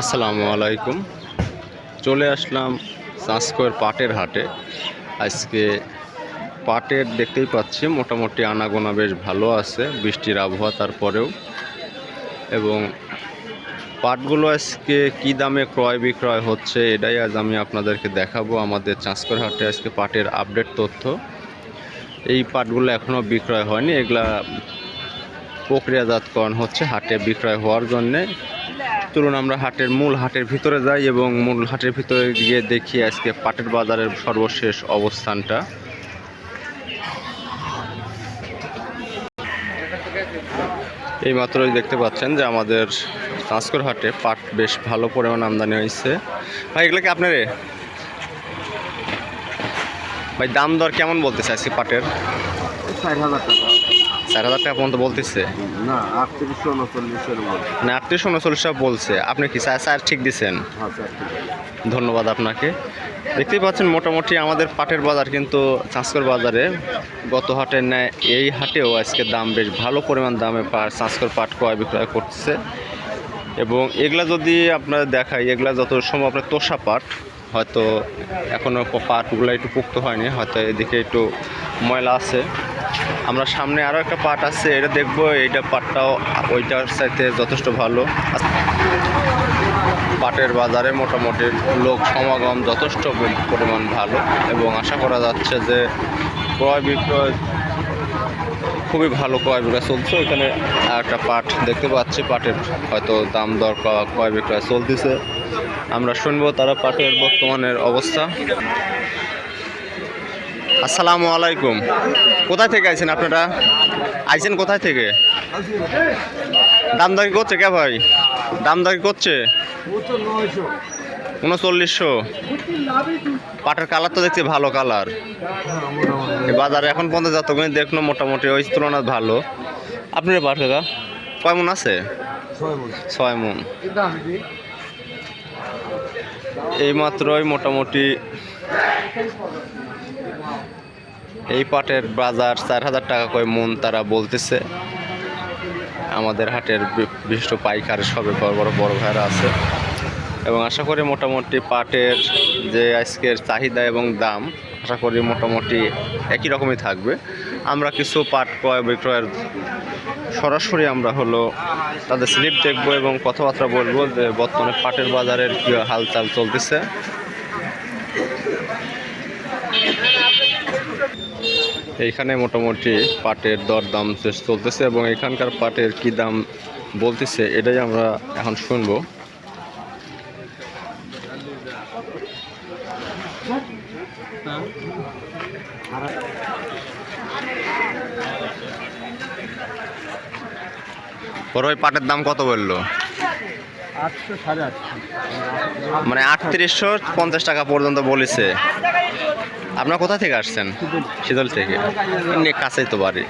আসসালামু আলাইকুম। চলে আসলাম সাঁসকোয়ের পাটের হাটে। আজকে পাটের দেখতেই পাচ্ছি, মোটামুটি আনাগোনা বেশ ভালো আছে, বৃষ্টির আবহাওয়া তারপরেও। এবং পাটগুলো আজকে কী দামে ক্রয় বিক্রয় হচ্ছে, এটাই আজ আমি আপনাদেরকে দেখাবো। আমাদের চাঁসকর হাটে আজকে পাটের আপডেট তথ্য। এই পাটগুলো এখনও বিক্রয় হয়নি, এগুলা প্রক্রিয়াজাতকরণ হচ্ছে হাটে বিক্রয় হওয়ার জন্যে। চলুন আমরা হাটের মূল হাটের ভিতরে যাই এবং মূল হাটের ভিতরে গিয়ে দেখি আজকে পাটের বাজারের সর্বশেষ অবস্থানটা। এই মাত্রই দেখতে পাচ্ছেন যে আমাদের ট্রান্সকর হাটে পাট বেশ ভালো পরিমাণ আমদানি হয়েছে। ভাই, এগুলো কি আপনার? ভাই, দাম দর কেমন বলতেছে আজকে পাটের? ষাট হাজার টাকা। চার হাজার টাকা পর্যন্ত বলতেছে। না আটত্রিশশো উনচল্লিশের মধ্যে। মানে আটত্রিশ উনচল্লিশ টাকা বলছে। আপনি কি চার চার ঠিক দিচ্ছেন হ্যাঁ স্যার ঠিক। ধন্যবাদ আপনাকে। দেখতেই পাচ্ছেন মোটামুটি আমাদের পাটের বাজার কিন্তু চাঁচকর বাজারে গত হাটের ন্যায় এই হাটেও আজকে দাম বেশ ভালো পরিমাণ দামে পা চাঁচকর পাট ক্রয় বিক্রয় করছে। এবং এগুলা যদি আপনারা দেখাই এগুলা যত সম্ভব আপনার তোষা পাট হয়তো এখনও পাটগুলো একটু পুক্ত হয়নি হয়তো এদিকে একটু ময়লা আছে। আমরা সামনে আরও একটা পাট আছে, এটা দেখব। এইটা পাটটাও ওইটার সাথে যথেষ্ট ভালো। পাটের বাজারে মোটামুটি লোক সমাগম যথেষ্ট পরিমাণ ভালো এবং আশা করা যাচ্ছে যে ক্রয় বিক্রয় খুবই ভালো ক্রয় বিক্রয় চলছে। আর একটা পাট দেখতে পাচ্ছি, পাটের হয়তো দাম দর ক্রয় বিক্রয় চলতেছে। আমরা শুনব তারা পাটের বর্তমানের অবস্থা। আসসালামু আলাইকুম। কোথায় থেকে আইছেন আপনারা? আইছেন কোথায় থেকে? দাম দাবি করছে কে ভাই? দাম দাবি করছে? উনচল্লিশশো। পাটের কালার তো দেখছি ভালো কালার। বাজারে এখন পর্যন্ত যতগুলো দেখল, মোটামুটি ওই তুলনায় ভালো। আপনার পাট কাকা? কয় মন আছে? ছয় মন। এই মাত্রই মোটামুটি এই পাটের বাজার চার হাজার টাকা করে মন তারা বলতেছে। আমাদের হাটের বিশিষ্ট পাইকার সবে বড় বড় বড় ভাইরা আছে। এবং আশা করি মোটামুটি পাটের যে আজকের চাহিদা এবং দাম, আশা করি মোটামুটি একই রকমই থাকবে। আমরা কিছু পাট ক্রয় বিক্রয়ের সরাসরি আমরা হলো তাদের স্লিপ দেখব এবং কথাবার্তা বলব যে বর্তমানে পাটের বাজারের কী হালচাল চলতেছে। এইখানে মোটামুটি পাটের দরদাম শেষ চলতেছে এবং এখানকার পাটের কি দাম বলতেছে, এটাই আমরা এখন শুনব। ভাই, পাটের দাম কত বলল? আটশো সাড়ে আটশো। মানে আটত্রিশশো পঞ্চাশ টাকা পর্যন্ত বলেছে। আপনার কোথা থেকে আসছেন? শীতল থেকে। এমনি কাছেই তো বাড়ি।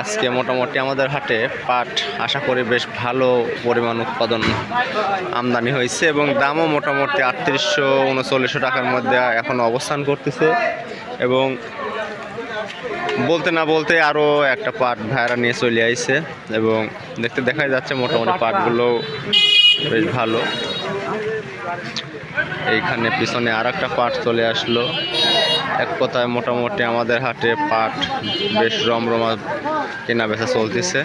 আজকে মোটামুটি আমাদের হাটে পাট আশা করি বেশ ভালো পরিমাণ উৎপাদন আমদানি হয়েছে এবং দামও মোটামুটি আটত্রিশশো উনচল্লিশশো টাকার মধ্যে এখন অবস্থান করতেছে এবং বলতে না বলতে আরও একটা পাট ভাইরা নিয়ে চলে আইছে এবং দেখতে দেখাই যাচ্ছে মোটামুটি পাটগুলো বেশ ভালো। এইখানে পিছনে আর একটা পাট চলে আসলো। এক কথায় মোটামুটি আমাদের হাটে পাট বেশ রমরমা কেনা বেচা চলতেছে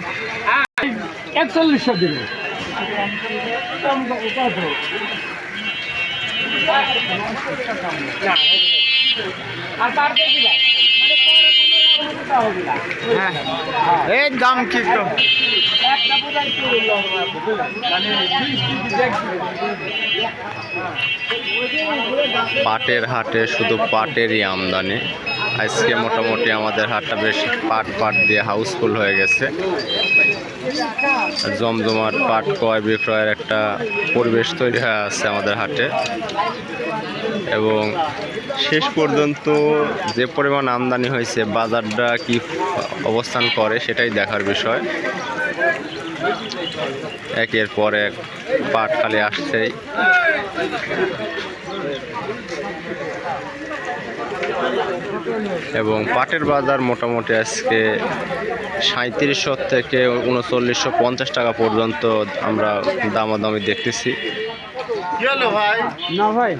দিলে এই দাম কি পাটের হাটে শুধু পাটেরই আমদানি। আজকে মোটামুটি আমাদের হাটটা বেশ পাট পাট দিয়ে হাউসফুল হয়ে গেছে। জমজমাট পাট ক্রয় বিক্রয়ের একটা পরিবেশ তৈরি হয়ে আছে আমাদের হাটে। এবং শেষ পর্যন্ত যে পরিমাণ আমদানি হয়েছে, বাজারটা কি অবস্থান করে সেটাই দেখার বিষয়। একের পর এক পাট খালি আসছেই। এবং পাটের বাজার মোটামুটি আজকে সাঁত্রিশশো থেকে উনচল্লিশশো পঞ্চাশ টাকা পর্যন্ত আমরা দামাদামি দেখতেছি। ভাই? না ভাই।